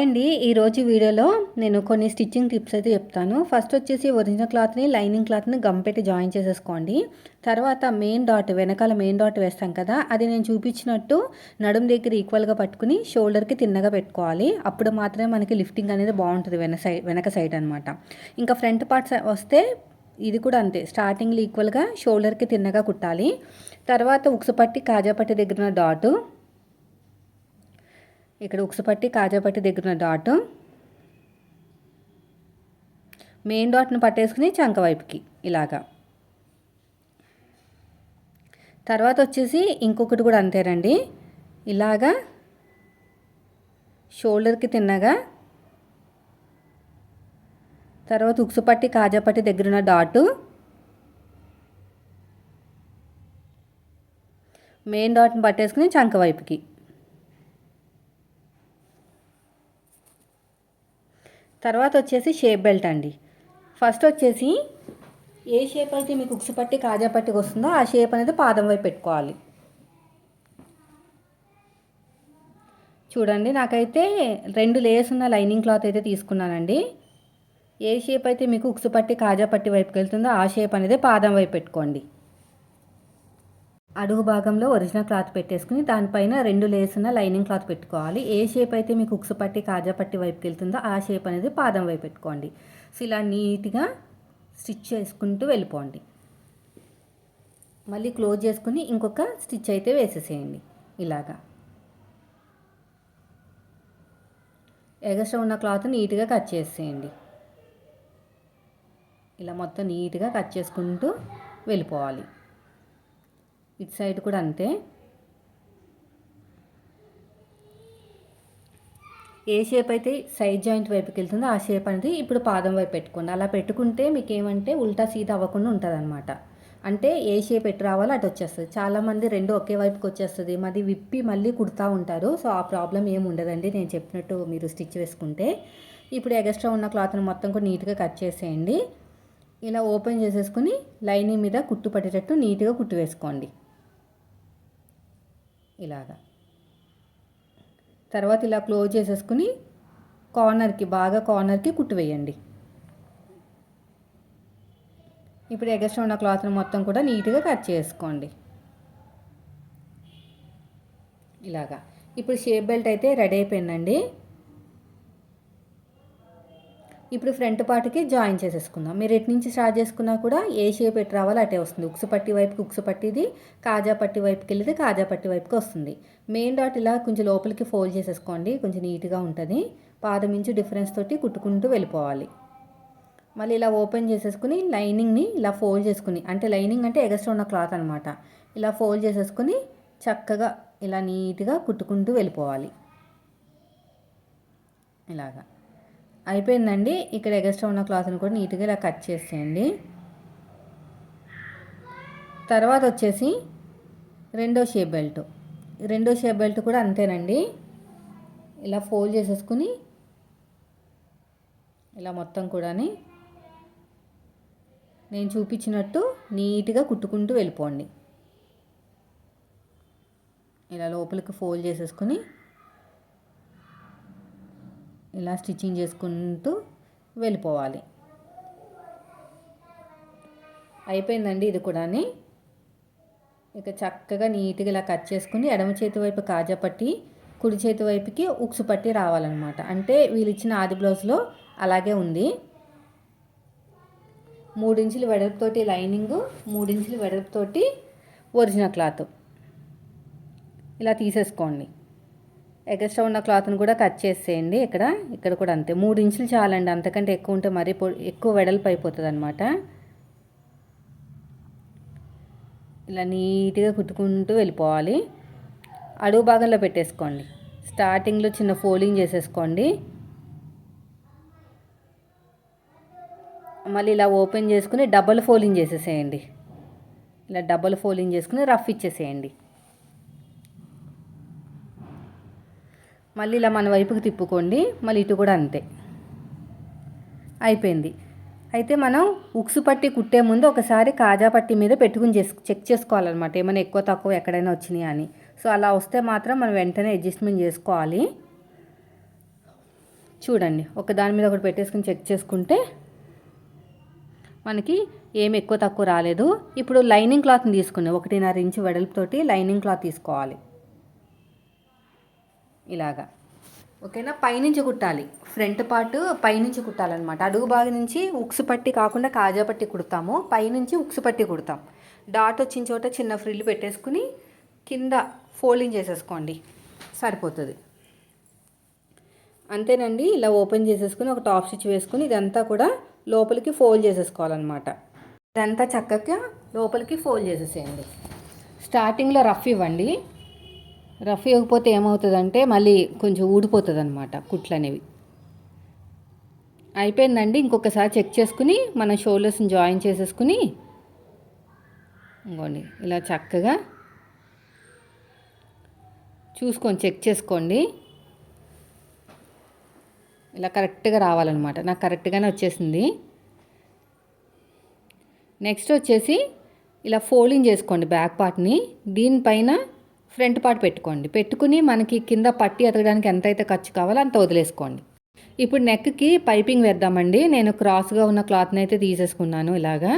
అండి ఈరోజు వీడియోలో నేను కొన్ని స్టిచ్చింగ్ టిప్స్ అయితే చెప్తాను. ఫస్ట్ వచ్చేసి ఒరిజినల్ క్లాత్ని లైనింగ్ క్లాత్ని గమ్ పెట్టి జాయిన్ చేసేసుకోండి. తర్వాత మెయిన్ డాట్ వెనకాల మెయిన్ డాట్ వేస్తాం కదా అది నేను చూపించినట్టు నడుం దగ్గర ఈక్వల్గా పట్టుకుని షోల్డర్కి తిన్నగా పెట్టుకోవాలి. అప్పుడు మాత్రమే మనకి లిఫ్టింగ్ అనేది బాగుంటుంది వెన సైడ్ వెనక సైడ్ అనమాట ఇంకా ఫ్రంట్ పార్ట్స్ వస్తే ఇది కూడా అంతే స్టార్టింగ్లో ఈక్వల్గా షోల్డర్కి తిన్నగా కుట్టాలి. తర్వాత ఉక్సుపట్టి కాజాపట్టి దగ్గర ఉన్న డాటు ఇక్కడ ఉక్సుపట్టి కాజాపట్టి దగ్గర ఉన్న డాట్ మెయిన్ డాట్ను పట్టేసుకుని చంక వైపుకి ఇలాగా. తర్వాత వచ్చేసి ఇంకొకటి కూడా అంతేనండి. ఇలాగా షోల్డర్కి తిన్నగా. తర్వాత ఉక్సుపట్టి కాజాపట్టి దగ్గర ఉన్న డాటు మెయిన్ డాట్ని పట్టేసుకుని చంక వైపుకి. తర్వాత వచ్చేసి షేప్ బెల్ట్ అండి. ఫస్ట్ వచ్చేసి ఏ షేప్ అయితే మీకు ఉక్సు పట్టి కాజా పట్టికి వస్తుందో ఆ షేప్ అనేది పాదం వైపు పెట్టుకోవాలి. చూడండి నాకైతే రెండు లేయర్స్ ఉన్న లైనింగ్ క్లాత్ అయితే తీసుకున్నానండి. ఏ షేప్ అయితే మీకు ఉక్సు పట్టి కాజా పట్టి వైపుకి వెళ్తుందో ఆ షేప్ అనేది పాదం వైపు పెట్టుకోండి. అడుగు భాగంలో ఒరిజినల్ క్లాత్ పెట్టేసుకుని దానిపైన రెండు లేసున్న లైనింగ్ క్లాత్ పెట్టుకోవాలి. ఏ షేప్ అయితే మీకు ఉక్సు పట్టి కాజా పట్టి వైపుకి వెళ్తుందో ఆ షేప్ అనేది పాదం వైపు పెట్టుకోండి. సో ఇలా నీట్గా స్టిచ్ చేసుకుంటూ వెళ్ళిపోండి. మళ్ళీ క్లోజ్ చేసుకుని ఇంకొక స్టిచ్ అయితే వేసేసేయండి. ఇలాగా. ఎగస్ట్రా ఉన్న క్లాత్ నీట్గా కట్ చేసేయండి. ఇలా మొత్తం నీట్గా కట్ చేసుకుంటూ వెళ్ళిపోవాలి. ఇటు సైడ్ కూడా అంతే. ఏ షేప్ అయితే సైడ్ జాయింట్ వైపుకి వెళ్తుందో ఆ షేప్ అనేది ఇప్పుడు పాదం వైపు పెట్టుకోండి. అలా పెట్టుకుంటే మీకు ఏమంటే ఉల్టా సీత అవ్వకుండా ఉంటుంది అనమాట అంటే ఏ షేప్ ఎటు రావాలో అటు వచ్చేస్తుంది. చాలామంది రెండు ఒకే వైపుకి వచ్చేస్తుంది. మాది విప్పి మళ్ళీ కుడతా ఉంటారు. సో ఆ ప్రాబ్లం ఏమి ఉండదండి. నేను చెప్పినట్టు మీరు స్టిచ్ వేసుకుంటే. ఇప్పుడు ఎగస్ట్రా ఉన్న క్లాత్ని మొత్తం కూడా నీట్గా కట్ చేసేయండి. ఇలా ఓపెన్ చేసేసుకుని లైనింగ్ మీద కుట్టు పట్టేటట్టు నీట్గా కుట్టు వేసుకోండి. ఇలాగా. తర్వాత ఇలా క్లోజ్ చేసేసుకుని కార్నర్కి బాగా కార్నర్కి కుట్టు వేయండి. ఇప్పుడు ఎగస్ట్రా ఉన్న క్లాత్ని మొత్తం కూడా నీట్గా కట్ చేసుకోండి. ఇలాగా. ఇప్పుడు షేప్ బెల్ట్ అయితే రెడీ అయిపోయిందండి. ఇప్పుడు ఫ్రంట్ పార్ట్కి జాయిన్ చేసేసుకుందాం. మీరు ఎటు నుంచి స్టార్ట్ చేసుకున్నా కూడా ఏ షేప్ ఎటు రావాలో అటే వస్తుంది. ఉక్సు పట్టి వైపుకి ఉక్సు పట్టిది కాజా పట్టి వైపుకి వెళ్తే కాజా పట్టి వైపుకి వస్తుంది. మెయిన్ డాట్ ఇలా కొంచెం లోపలికి ఫోల్డ్ చేసేసుకోండి. కొంచెం నీట్గా ఉంటుంది. పాదం ఇంచు డిఫరెన్స్ తోటి కుట్టుకుంటూ వెళ్ళిపోవాలి. మళ్ళీ ఇలా ఓపెన్ చేసేసుకుని లైనింగ్ని ఇలా ఫోల్డ్ చేసుకుని అంటే లైనింగ్ అంటే ఎగస్ట్రా ఉన్న క్లాత్ అనమాట ఇలా ఫోల్డ్ చేసేసుకుని చక్కగా ఇలా నీట్గా కుట్టుకుంటూ వెళ్ళిపోవాలి. ఇలాగా. అయిపోయిందండి. ఇక్కడ ఎగస్ట్రా ఉన్న క్లాత్ని కూడా నీట్గా ఇలా కట్ చేసేయండి. తర్వాత వచ్చేసి రెండో షేప్ బెల్ట్. రెండో షేప్ బెల్ట్ కూడా అంతేనండి. ఇలా ఫోల్డ్ చేసేసుకుని ఇలా మొత్తం కూడాని నేను చూపించినట్టు నీట్గా కుట్టుకుంటూ వెళ్ళిపోండి. ఇలా లోపలికి ఫోల్డ్ చేసేసుకుని ఇలా స్టిచ్చింగ్ చేసుకుంటూ వెళ్ళిపోవాలి. అయిపోయిందండి ఇది కూడా ఇక చక్కగా నీట్గా ఇలా కట్ చేసుకుని ఎడమ చేతి వైపు కాజా పట్టి కుడి చేతి వైపుకి ఉక్సు పట్టి రావాలన్నమాట. అంటే వీళ్ళు ఇచ్చిన ఆది బ్లౌజ్లో అలాగే ఉంది. మూడించులు వెడల్పుతోటి లైనింగు మూడించులు వెడల్పుతోటి ఒరిజినల్ క్లాత్. ఇలా తీసేసుకోండి. ఎగస్ట్రా ఉన్న క్లాత్ని కూడా కట్ చేసేయండి ఇక్కడ. ఇక్కడ కూడా అంతే. మూడు ఇంచులు చాలండి. అంతకంటే ఎక్కువ ఉంటే మరీ ఎక్కువ వెడల్పు అయిపోతుంది అనమాట ఇలా నీట్గా కుట్టుకుంటూ వెళ్ళిపోవాలి. అడుగు భాగంలో పెట్టేసుకోండి. స్టార్టింగ్లో చిన్న ఫోల్డింగ్ చేసేసుకోండి. మళ్ళీ ఇలా ఓపెన్ చేసుకుని డబల్ ఫోల్డింగ్ చేసేసేయండి. ఇలా డబల్ ఫోల్డింగ్ చేసుకుని రఫ్ ఇచ్చేసేయండి. మళ్ళీ ఇలా మన వైపుకి తిప్పుకోండి మళ్ళీ ఇటు కూడా అంతే. అయిపోయింది. అయితే మనం ఉక్సు పట్టి కుట్టే ముందు ఒకసారి కాజా పట్టి మీద పెట్టుకుని చేసు చెక్ చేసుకోవాలన్నమాట ఏమైనా ఎక్కువ తక్కువ ఎక్కడైనా వచ్చినాయి అని. సో అలా వస్తే మాత్రం మనం వెంటనే అడ్జస్ట్మెంట్ చేసుకోవాలి. చూడండి ఒక దాని మీద ఒకటి పెట్టేసుకుని చెక్ చేసుకుంటే మనకి ఏమి ఎక్కువ తక్కువ రాలేదు. ఇప్పుడు లైనింగ్ క్లాత్ని తీసుకుని ఒకటిన్నర ఇంచు వెడల్పుతోటి లైనింగ్ క్లాత్ తీసుకోవాలి. ఇలాగా. ఓకేనా? పైనుంచి కుట్టాలి. ఫ్రంట్ పార్ట్ పైనుంచి కుట్టాలన్నమాట. అడుగు భాగం నుంచి ఉక్సు పట్టి కాకుండా కాజా పట్టి కుడతాము. పైనుంచి ఉక్సు పట్టి కుడతాం. డాట్ వచ్చిన చోట చిన్న ఫ్రిల్ పెట్టేసుకుని కింద ఫోల్డింగ్ చేసేసుకోండి. సరిపోతుంది. అంతేనండి. ఇలా ఓపెన్ చేసేసుకుని ఒక టాప్ స్టిచ్ వేసుకుని ఇదంతా కూడా లోపలికి ఫోల్డ్ చేసేసుకోవాలన్నమాట. ఇదంతా చక్కగా లోపలికి ఫోల్డ్ చేసేసేయండి. స్టార్టింగ్లో రఫ్ ఇవ్వండి. రఫ్ ఇవ్వకపోతే ఏమవుతుందంటే మళ్ళీ కొంచెం ఊడిపోతుంది అనమాట కుట్లు అనేవి అయిపోయిందండి ఇంకొకసారి చెక్ చేసుకుని మన షోల్డర్స్ని జాయిన్ చేసేసుకుని ఇంకోండి ఇలా చక్కగా చూసుకొని చెక్ చేసుకోండి. ఇలా కరెక్ట్గా రావాలన్నమాట నాకు కరెక్ట్గానే వచ్చేసింది. నెక్స్ట్ వచ్చేసి ఇలా ఫోల్డింగ్ చేసుకోండి బ్యాక్ పార్ట్ని దీనిపైన ఫ్రంట్ పార్ట్ పెట్టుకోండి. పెట్టుకుని మనకి కింద పట్టి ఎతకడానికి ఎంత అయితే ఖర్చు కావాలో అంత వదిలేసుకోండి. ఇప్పుడు నెక్కి పైపింగ్ వేద్దామండి. నేను క్రాస్గా ఉన్న క్లాత్ని అయితే తీసేసుకున్నాను ఇలాగా.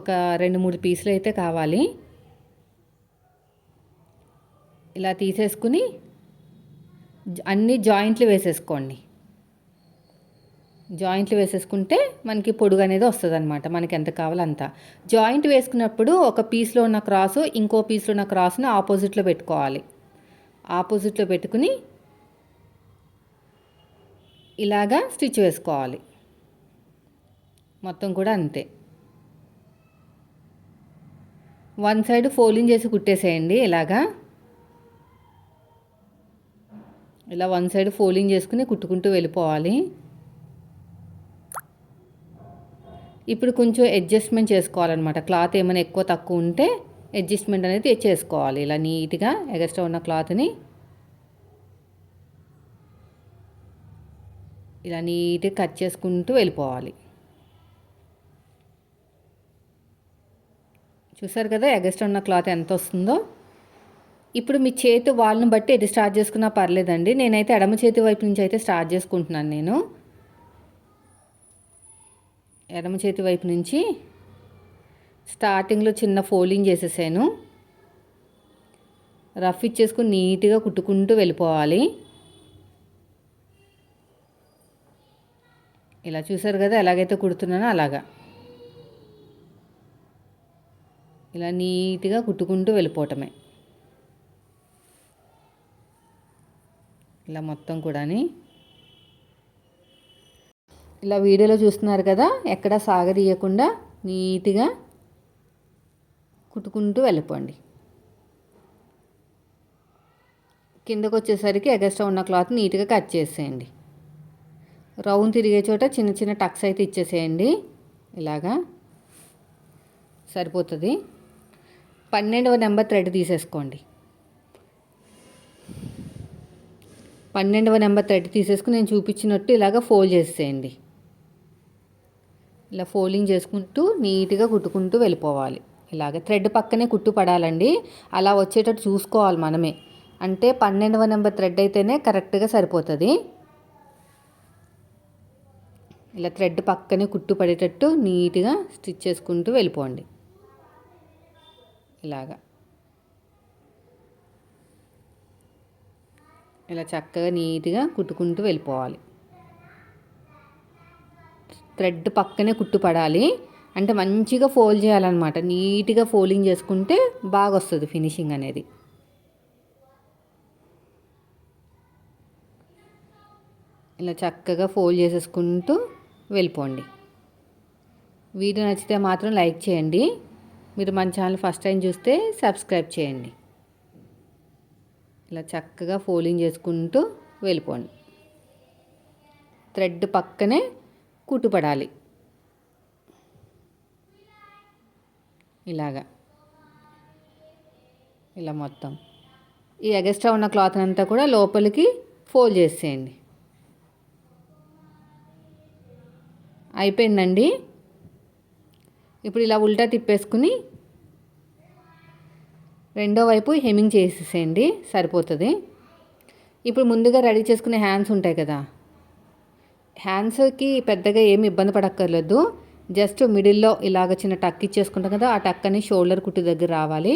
ఒక రెండు మూడు పీసులు అయితే కావాలి. ఇలా తీసేసుకుని అన్ని జాయింట్లు వేసేసుకోండి. జాయింట్లు వేసేసుకుంటే మనకి పొడుగు అనేది వస్తుంది అనమాట మనకి ఎంత కావాలో అంత. జాయింట్ వేసుకున్నప్పుడు ఒక పీస్లో ఉన్న క్రాసు ఇంకో పీస్లో ఉన్న క్రాస్ను ఆపోజిట్లో పెట్టుకోవాలి. ఆపోజిట్లో పెట్టుకుని ఇలాగా స్టిచ్ వేసుకోవాలి. మొత్తం కూడా అంతే. వన్ సైడ్ ఫోల్డింగ్ చేసి కుట్టేసేయండి ఇలాగా. ఇలా వన్ సైడ్ ఫోల్డింగ్ చేసుకుని కుట్టుకుంటూ వెళ్ళిపోవాలి. ఇప్పుడు కొంచెం అడ్జస్ట్మెంట్ చేసుకోవాలన్నమాట. క్లాత్ ఏమైనా ఎక్కువ తక్కువ ఉంటే అడ్జస్ట్మెంట్ అనేది చేసుకోవాలి. ఇలా నీట్గా ఎగస్ట్రా ఉన్న క్లాత్ని ఇలా నీట్గా కట్ చేసుకుంటూ వెళ్ళిపోవాలి. చూసారు కదా ఎగస్ట్రా ఉన్న క్లాత్ ఎంత వస్తుందో? ఇప్పుడు మీ చేతి వాళ్ళని బట్టి ఎటు స్టార్ట్ చేసుకున్నా పర్లేదండి. నేనైతే ఎడమ చేతి వైపు నుంచి అయితే స్టార్ట్ చేసుకుంటున్నాను నేను. ఎడమ చేతి వైపు నుంచి స్టార్టింగ్లో చిన్న ఫోల్డింగ్ చేసేసాను. రఫ్ ఇచ్చేసుకుని నీట్గా కుట్టుకుంటూ వెళ్ళిపోవాలి. ఇలా చూసారు కదా ఎలాగైతే కుడుతున్నానో అలాగా. ఇలా నీట్గా కుట్టుకుంటూ వెళ్ళిపోవటమే. ఇలా మొత్తం కూడాని ఇలా వీడియోలో చూస్తున్నారు కదా ఎక్కడ సాగదీయకుండా నీట్గా కుట్టుకుంటూ వెళ్ళిపోండి. కిందకు వచ్చేసరికి ఎగస్ట్రా ఉన్న క్లాత్ నీట్గా కట్ చేసేయండి. రౌండ్ తిరిగే చోట చిన్న చిన్న టక్స్ అయితే ఇచ్చేసేయండి. ఇలాగా సరిపోతుంది. పన్నెండవ నెంబర్ థ్రెడ్ తీసేసుకోండి. పన్నెండవ నెంబర్ థ్రెడ్ తీసేసుకుని నేను చూపించినట్టు ఇలాగ ఫోల్డ్ చేసేయండి. ఇలా ఫోల్డింగ్ చేసుకుంటూ నీట్గా కుట్టుకుంటూ వెళ్ళిపోవాలి. ఇలాగ థ్రెడ్ పక్కనే కుట్టు పడాలండి. అలా వచ్చేటట్టు చూసుకోవాలి మనమే. అంటే పన్నెండవ నెంబర్ థ్రెడ్ అయితేనే కరెక్ట్గా సరిపోతుంది. ఇలా థ్రెడ్ పక్కనే కుట్టు పడేటట్టు నీట్గా స్టిచ్ చేసుకుంటూ వెళ్ళిపోండి. ఇలాగా. ఇలా చక్కగా నీట్గా కుట్టుకుంటూ వెళ్ళిపోవాలి. థ్రెడ్ పక్కనే కుట్టు పడాలి అంటే మంచిగా ఫోల్డ్ చేయాలన్నమాట. నీట్గా ఫోల్డింగ్ చేసుకుంటే బాగా వస్తుంది ఫినిషింగ్ అనేది. ఇలా చక్కగా ఫోల్డ్ చేసేసుకుంటూ వెళ్ళిపోండి. వీడియో నచ్చితే మాత్రం లైక్ చేయండి. మీరు మన ఛానల్ ఫస్ట్ టైం చూస్తే సబ్స్క్రైబ్ చేయండి. ఇలా చక్కగా ఫోల్డింగ్ చేసుకుంటూ వెళ్ళిపోండి. థ్రెడ్ పక్కనే కుట్టుపడాలి ఇలాగా. ఇలా మొత్తం. ఈ ఎగస్ట్రా ఉన్న క్లాత్ అంతా కూడా లోపలికి ఫోల్డ్ చేసేయండి. అయిపోయిందండి. ఇప్పుడు ఇలా ఉల్టా తిప్పేసుకుని రెండో వైపు హెమింగ్ చేసేసేయండి. సరిపోతుంది. ఇప్పుడు ముందుగా రెడీ చేసుకునే హ్యాండ్స్ ఉంటాయి కదా. హ్యాండ్స్కి పెద్దగా ఏమి ఇబ్బంది పడక్కర్లేదు. జస్ట్ మిడిల్లో ఇలాగ చిన్న టక్ ఇచ్చేసుకుంటాం కదా ఆ టక్ అని షోల్డర్ కుట్టు దగ్గర రావాలి.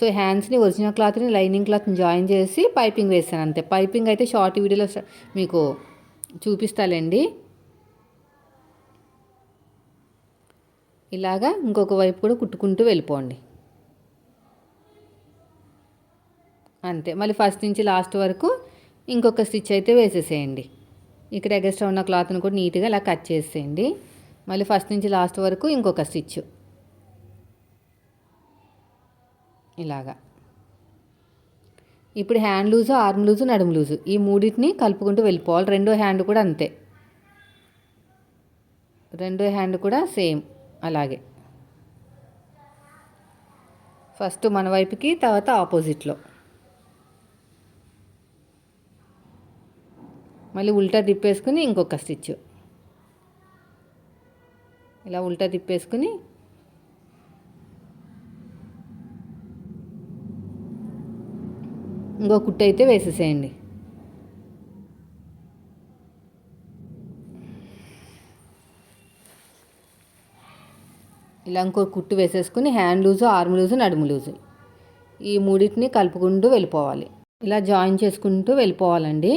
సో హ్యాండ్స్ని ఒరిజినల్ క్లాత్ని లైనింగ్ క్లాత్ని జాయిన్ చేసి పైపింగ్ వేసాను అంతే. పైపింగ్ అయితే షార్ట్ వీడియోలో మీకు చూపిస్తాలేండి. ఇలాగా ఇంకొక వైపు కూడా కుట్టుకుంటూ వెళ్ళిపోండి. అంతే. మళ్ళీ ఫస్ట్ నుంచి లాస్ట్ వరకు ఇంకొక స్టిచ్ అయితే వేసేసేయండి. ఇక్కడ ఎగస్ట్రా ఉన్న క్లాత్ని కూడా నీట్గా అలా కట్ చేసేయండి. మళ్ళీ ఫస్ట్ నుంచి లాస్ట్ వరకు ఇంకొక స్టిచ్. ఇలాగా. ఇప్పుడు హ్యాండ్ లూజు ఆర్మ్ లూజు నడుము లూజు ఈ మూడింటిని కలుపుకుంటూ వెళ్ళిపోవాలి. రెండో హ్యాండ్ కూడా అంతే. రెండో హ్యాండ్ కూడా సేమ్ అలాగే. ఫస్ట్ మన వైపుకి తర్వాత ఆపోజిట్లో. మళ్ళీ ఉల్టా తిప్పేసుకుని ఇంకొక స్టిచ్. ఇలా ఉల్టా తిప్పేసుకుని ఇంకో కుట్టు అయితే వేసేసేయండి. ఇలా ఇంకో కుట్టు వేసేసుకుని హ్యాండ్ లూజు ఆర్మ్ లూజు నడుము లూజు. ఈ మూడింటిని కలుపుకుంటూ వెళ్ళిపోవాలి. ఇలా జాయిన్ చేసుకుంటూ వెళ్ళిపోవాలండి.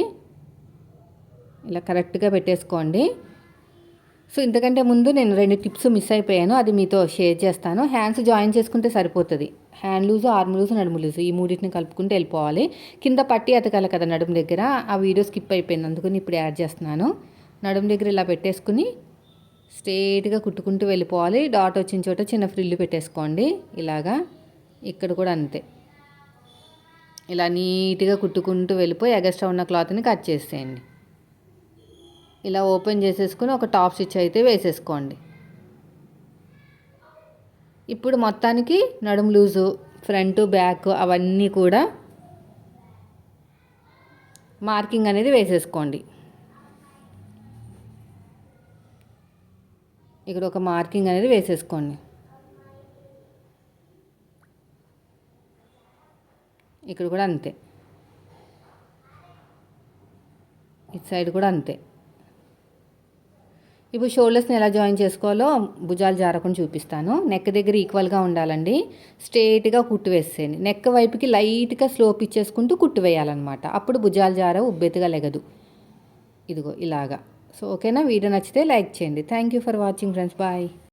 ఇలా కరెక్ట్గా పెట్టేసుకోండి. సో ఇంతకంటే ముందు నేను రెండు టిప్స్ మిస్ అయిపోయాను. అది మీతో షేర్ చేస్తాను. హ్యాండ్స్ జాయిన్ చేసుకుంటే సరిపోతుంది. హ్యాండ్ లూజు ఆర్మ్ లూజు నడుము లూజు ఈ మూడింటిని కలుపుకుంటే వెళ్ళిపోవాలి. కింద పట్టి అతకాలి కదా నడుము దగ్గర. ఆ వీడియో స్కిప్ అయిపోయింది. అందుకని ఇప్పుడు యాడ్ చేస్తున్నాను. నడుము దగ్గర ఇలా పెట్టేసుకుని స్ట్రేట్గా కుట్టుకుంటూ వెళ్ళిపోవాలి. డాట్ వచ్చిన చోట చిన్న ఫ్రిల్లు పెట్టేసుకోండి. ఇలాగా. ఇక్కడ కూడా అంతే. ఇలా నీట్గా కుట్టుకుంటూ వెళ్ళిపోయి ఎగస్ట్రా ఉన్న క్లాత్ని కట్ చేసేయండి. ఇలా ఓపెన్ చేసేసుకుని ఒక టాప్ స్టిచ్ అయితే వేసేసుకోండి. ఇప్పుడు మొత్తానికి నడుము లూజు ఫ్రంట్ బ్యాక్ అవన్నీ కూడా మార్కింగ్ అనేది వేసేసుకోండి. ఇక్కడ ఒక మార్కింగ్ అనేది వేసేసుకోండి. ఇక్కడ కూడా అంతే. ఇటు సైడ్ కూడా అంతే. ఇప్పుడు షోల్డర్స్ని ఎలా జాయిన్ చేసుకోవాలో భుజాలు జారకుండా చూపిస్తాను. నెక్ దగ్గర ఈక్వల్గా ఉండాలండి. స్ట్రేట్గా కుట్టు వేసేయండి. నెక్ వైపుకి లైట్గా స్లోప్ ఇచ్చేసుకుంటూ కుట్టు వేయాలన్నమాట. అప్పుడు భుజాలు జార ఉబ్బెత్తుగా లెగదు. ఇదిగో ఇలాగా. సో ఓకేనా? వీడియో నచ్చితే లైక్ చేయండి. Thank you for watching friends. Bye.